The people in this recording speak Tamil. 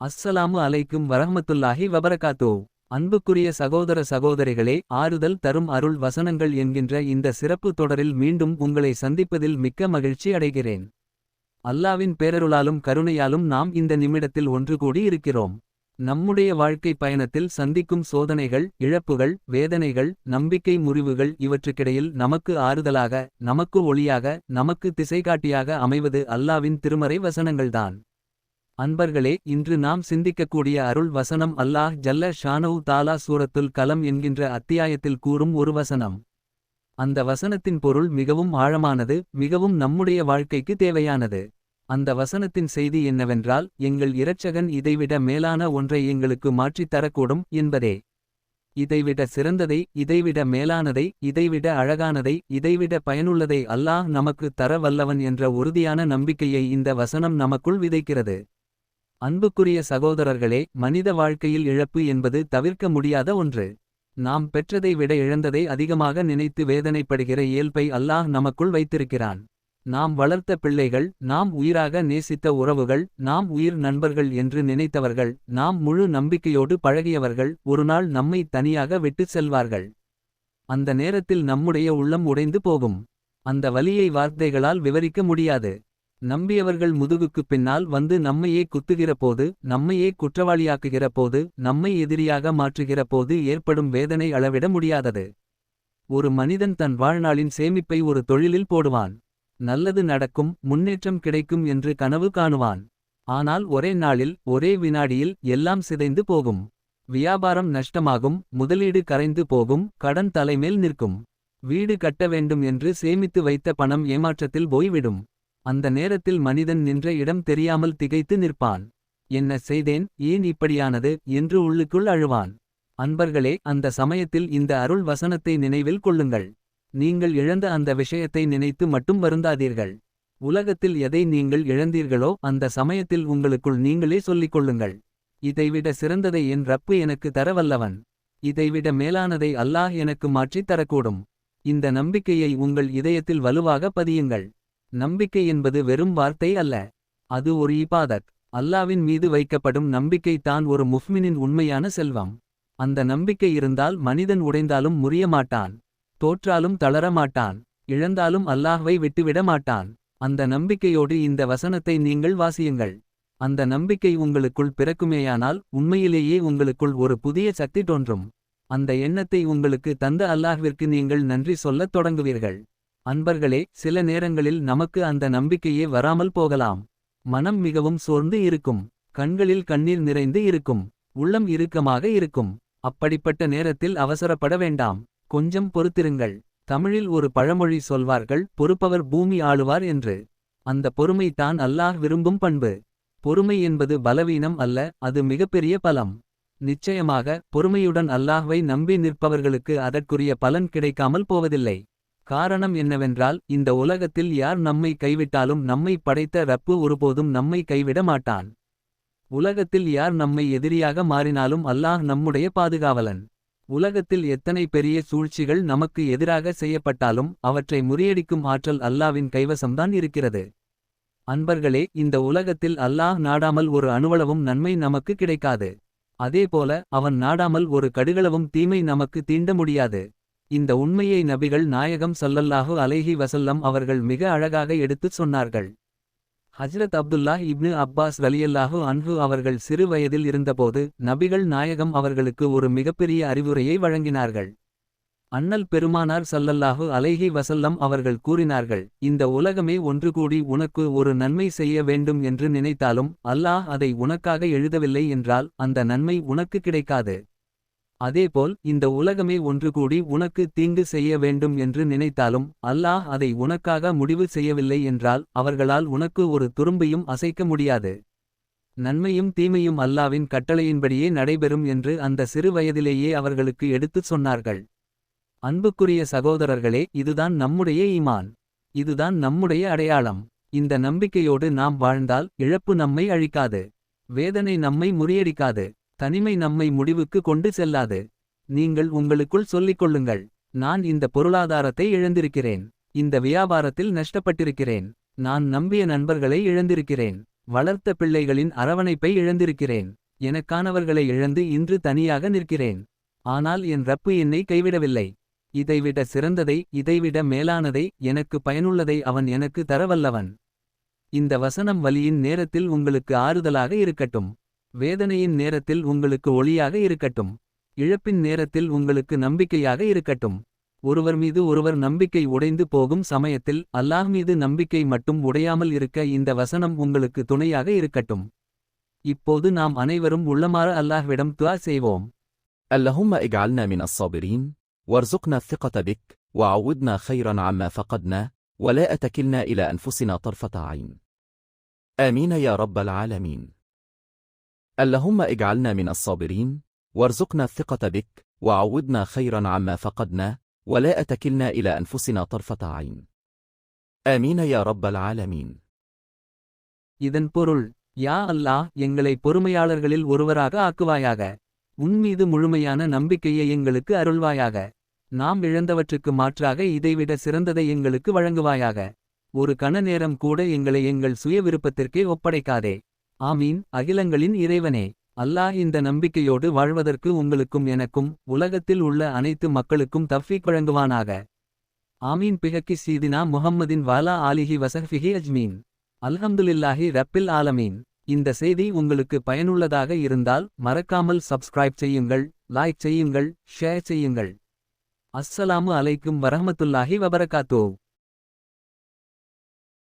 அஸ்ஸலாமு அலைக்கும் வரஹமத்துல்லாஹி வபரகாத்தோ. அன்புக்குரிய சகோதர சகோதரிகளே ஆறுதல் தரும் அருள் வசனங்கள் என்கின்ற இந்த சிறப்பு தொடரில் மீண்டும் உங்களை சந்திப்பதில் மிக்க மகிழ்ச்சி அடைகிறேன். அல்லாவின் பேரருளாலும் கருணையாலும் நாம் இந்த நிமிடத்தில் ஒன்று கூடி இருக்கிறோம். நம்முடைய வாழ்க்கை பயணத்தில் சந்திக்கும் சோதனைகள் இழப்புகள் வேதனைகள் நம்பிக்கை முறிவுகள் இவற்றுக்கிடையில் நமக்கு ஆறுதலாக நமக்கு ஒளியாக நமக்கு திசைகாட்டியாக அமைவது அல்லாவின் திருமறை வசனங்கள்தான். அன்பர்களே இன்று நாம் சிந்திக்கக்கூடிய அருள் வசனம் அல்லாஹ் ஜல்ல ஷானவு தாலா சூரத்துல் கலம் என்கின்ற அத்தியாயத்தில் கூறும் ஒரு வசனம். அந்த வசனத்தின் பொருள் மிகவும் ஆழமானது மிகவும் நம்முடைய வாழ்க்கைக்கு தேவையானது. அந்த வசனத்தின் செய்தி என்னவென்றால் எங்கள் இரட்சகன் இதைவிட மேலான ஒன்றை எங்களுக்கு மாற்றித் தரக்கூடும் என்பதே. இதைவிட சிறந்ததை இதைவிட மேலானதை இதைவிட அழகானதை இதைவிட பயனுள்ளதை அல்லாஹ் நமக்கு தர வல்லவன் என்ற உறுதியான நம்பிக்கையை இந்த வசனம் நமக்குள் விதைக்கிறது. அன்புக்குரிய சகோதரர்களே மனித வாழ்க்கையில் இழப்பு என்பது தவிர்க்க முடியாத ஒன்று. நாம் பெற்றதை விட இழந்ததை அதிகமாக நினைத்து வேதனைப்படுகிற இயல்பை அல்லாஹ் நமக்குள் வைத்திருக்கிறான். நாம் வளர்த்த பிள்ளைகள் நாம் உயிராக நேசித்த உறவுகள் நாம் உயிர் நண்பர்கள் என்று நினைத்தவர்கள் நாம் முழு நம்பிக்கையோடு பழகியவர்கள் ஒருநாள் நம்மை தனியாக விட்டுச் செல்வார்கள். அந்த நேரத்தில் நம்முடைய உள்ளம் உடைந்து போகும். அந்த வலியை வார்த்தைகளால் விவரிக்க முடியாது. நம்பியவர்கள் முதுகுக்கு பின்னால் வந்து நம்மையே குத்துகிற போது நம்மையே குற்றவாளியாக்குகிற போது நம்மை எதிரியாக மாற்றுகிற போது ஏற்படும் வேதனை அளவிட முடியாதது. ஒரு மனிதன் தன் வாழ்நாளின் சேமிப்பை ஒரு தொழிலில் போடுவான். நல்லது நடக்கும் முன்னேற்றம் கிடைக்கும் என்று கனவு காணுவான். ஆனால் ஒரே நாளில் ஒரே வினாடியில் எல்லாம் சிதைந்து போகும். வியாபாரம் நஷ்டமாகும் முதலீடு கரைந்து போகும் கடன் தலைமேல் நிற்கும். வீடு கட்ட வேண்டும் என்று சேமித்து வைத்த பணம் ஏமாற்றத்தில் போய்விடும். அந்த நேரத்தில் மனிதன் நின்ற இடம் தெரியாமல் திகைத்து நிற்பான். என்ன செய்தேன்? ஏன் இப்படியானது? என்று உள்ளுக்குள் அழுவான். அன்பர்களே அந்த சமயத்தில் இந்த அருள் வசனத்தை நினைவில் கொள்ளுங்கள். நீங்கள் இழந்த அந்த விஷயத்தை நினைத்து மட்டும் வருந்தாதீர்கள். உலகத்தில் எதை நீங்கள் இழந்தீர்களோ அந்த சமயத்தில் உங்களுக்குள் நீங்களே சொல்லிக் கொள்ளுங்கள். இதைவிட சிறந்ததை என் ரப்பு எனக்கு தர வல்லவன் இதைவிட மேலானதை அல்லாஹ் எனக்கு மாற்றித் தரக்கூடும். இந்த நம்பிக்கையை உங்கள் இதயத்தில் வலுவாக பதியுங்கள். நம்பிக்கை என்பது வெறும் வார்த்தை அல்ல. அது ஒரு இபாதத். அல்லாவின் மீது வைக்கப்படும் நம்பிக்கை தான் ஒரு முஃமினின் உண்மையான செல்வம். அந்த நம்பிக்கை இருந்தால் மனிதன் உடைந்தாலும் முறிய மாட்டான். தோற்றாலும் தளர மாட்டான். இழந்தாலும் அல்லாஹ்வை விட்டுவிட மாட்டான். அந்த நம்பிக்கையோடு இந்த வசனத்தை நீங்கள் வாசியுங்கள். அந்த நம்பிக்கை உங்களுக்குள் பிறக்குமேயானால் உண்மையிலேயே உங்களுக்குள் ஒரு புதிய சக்தி தோன்றும். அந்த எண்ணத்தை உங்களுக்கு தந்த அல்லாஹ்விற்கு நீங்கள் நன்றி சொல்லத் தொடங்குவீர்கள். அன்பர்களே சில நேரங்களில் நமக்கு அந்த நம்பிக்கையே வராமல் போகலாம். மனம் மிகவும் சோர்ந்து இருக்கும். கண்களில் கண்ணீர் நிறைந்து இருக்கும். உள்ளம் இறுக்கமாக இருக்கும். அப்படிப்பட்ட நேரத்தில் அவசரப்பட வேண்டாம். கொஞ்சம் பொறுத்திருங்கள். தமிழில் ஒரு பழமொழி சொல்வார்கள் பொறுப்பவர் பூமி ஆளுவார் என்று. அந்த பொறுமை தான் அல்லாஹ் விரும்பும் பண்பு. பொறுமை என்பது பலவீனம் அல்ல அது மிகப்பெரிய பலம். நிச்சயமாக பொறுமையுடன் அல்லாஹ்வை நம்பி நிற்பவர்களுக்கு அதற்குரிய பலன் கிடைக்காமல் போவதில்லை. காரணம் என்னவென்றால் இந்த உலகத்தில் யார் நம்மை கைவிட்டாலும் நம்மை படைத்த ரப்பு ஒருபோதும் நம்மை கைவிட மாட்டான். உலகத்தில் யார் நம்மை எதிரியாக மாறினாலும் அல்லாஹ் நம்முடைய பாதுகாவலன். உலகத்தில் எத்தனை பெரிய சூழ்ச்சிகள் நமக்கு எதிராக செய்யப்பட்டாலும் அவற்றை முறியடிக்கும் ஆற்றல் அல்லாவின் கைவசம்தான் இருக்கிறது. அன்பர்களே இந்த உலகத்தில் அல்லாஹ் நாடாமல் ஒரு அணுவளவும் நன்மை நமக்கு கிடைக்காது. அதேபோல அவன் நாடாமல் ஒரு கடுகளவும் தீமை நமக்கு தீண்ட முடியாது. இந்த உண்மையை நபிகள் நாயகம் சல்லல்லாஹு அலைஹி வசல்லம் அவர்கள் மிக அழகாக எடுத்துச் சொன்னார்கள். ஹஜ்ரத் அப்துல்லாஹ் இப்னு அப்பாஸ் ரலியல்லாஹு அன்ஹு அவர்கள் சிறு வயதில் இருந்தபோது நபிகள் நாயகம் அவர்களுக்கு ஒரு மிகப்பெரிய அறிவுரையை வழங்கினார்கள். அண்ணல் பெருமானார் சல்லல்லாஹு அலைஹி வசல்லம் அவர்கள் கூறினார்கள் இந்த உலகமே ஒன்று கூடி உனக்கு ஒரு நன்மை செய்ய வேண்டும் என்று நினைத்தாலும் அல்லாஹ் அதை உனக்காக எழுதவில்லை என்றால் அந்த நன்மை உனக்கு கிடைக்காது. அதேபோல் இந்த உலகமே ஒன்று கூடி உனக்கு தீங்கு செய்ய வேண்டும் என்று நினைத்தாலும் அல்லாஹ் அதை உனக்காக முடிவு செய்யவில்லை என்றால் அவர்களால் உனக்கு ஒரு துரும்பையும் அசைக்க முடியாது. நன்மையும் தீமையும் அல்லாவின் கட்டளையின்படியே நடைபெறும் என்று அந்த சிறு வயதிலேயே அவர்களுக்கு எடுத்துச் சொன்னார்கள். அன்புக்குரிய சகோதரர்களே இதுதான் நம்முடைய ஈமான். இதுதான் நம்முடைய அடையாளம். இந்த நம்பிக்கையோடு நாம் வாழ்ந்தால் இழப்பு நம்மை அழிக்காது. வேதனை நம்மை முறியடிக்காது. தனிமை நம்மை முடிவுக்கு கொண்டு செல்லாது. நீங்கள் உங்களுக்குள் சொல்லிக் கொள்ளுங்கள் நான் இந்த பொருளாதாரத்தை இழந்திருக்கிறேன். இந்த வியாபாரத்தில் நஷ்டப்பட்டிருக்கிறேன். நான் நம்பிய நண்பர்களை இழந்திருக்கிறேன். வளர்த்த பிள்ளைகளின் அரவணைப்பை இழந்திருக்கிறேன். எனக்கானவர்களை இழந்து இன்று தனியாக நிற்கிறேன். ஆனால் என் ரப்பு என்னை கைவிடவில்லை. இதைவிட சிறந்ததை இதைவிட மேலானதை எனக்கு பயனுள்ளதை அவன் எனக்கு தரவல்லவன். இந்த வசனம் வலியின் நேரத்தில் உங்களுக்கு ஆறுதலாக இருக்கட்டும். வேதனையின் நேரத்தில் உங்களுக்கு ஒளியாக இருக்கட்டும் இழப்பின் நேரத்தில் உங்களுக்கு நம்பிக்கையாக இருக்கட்டும் ஒருவர் மீது ஒருவர் நம்பிக்கை உடைந்து போகும் சமயத்தில் அல்லாஹ் மீது நம்பிக்கை மட்டும் உடையாமல் இருக்க இந்த வசனம் உங்களுக்கு துணையாக இருக்கட்டும் இப்போது நாம் அனைவரும் உள்ளமாற அல்லாஹ்விடம் துஆ செய்வோம் اللهم اجعلنا من الصابرين وارزقنا الثقة بك وعودنا خيرا عما فقدنا ولا أتكلنا إلى أنفسنا طرفة عين آمين يا رب العالمين اللهم اجعلنا من الصابرين وارزقنا الثقة بك وعودنا خيرا عما فقدنا ولا أتكلنا إلى أنفسنا طرفة عين آمين يا رب العالمين இதன் பொருள் யா அல்லாஹ் எங்களை பொறுமையாளர்களில் ஒருவராக ஆக்குவாயாக உன்மீது முழுமையான நம்பிக்கையை எங்களுக்கு அருள்வாயாக நாம் இழந்தவற்றுக்கு மாற்றாக இதைவிட சிறந்ததை எங்களுக்கு வழங்குவாயாக ஒரு கண நேரம் கூட எங்களை எங்கள் சுய விருப்பத்திற்கே ஒப்படைக்காதே ஆமீன். அகிலங்களின் இறைவனே அல்லாஹ் இந்த நம்பிக்கையோடு வாழ்வதற்கு உங்களுக்கும் எனக்கும் உலகத்தில் உள்ள அனைத்து மக்களுக்கும் தஃபீக் வழங்குவானாக. ஆமீன். பிஹக்கி சீதினா முஹம்மதின் வாலா ஆலிஹி வசஃபிஹி அஜ்மீன். அல்ஹம்துலில்லாஹி ரப்பில் ஆலமீன். இந்த செய்தி உங்களுக்கு பயனுள்ளதாக இருந்தால் மறக்காமல் சப்ஸ்கிரைப் செய்யுங்கள் லைக் செய்யுங்கள் ஷேர் செய்யுங்கள். அஸ்ஸலாமு அலைக்கும் வரஹ்மத்துல்லாஹி வபரகாத்தூ.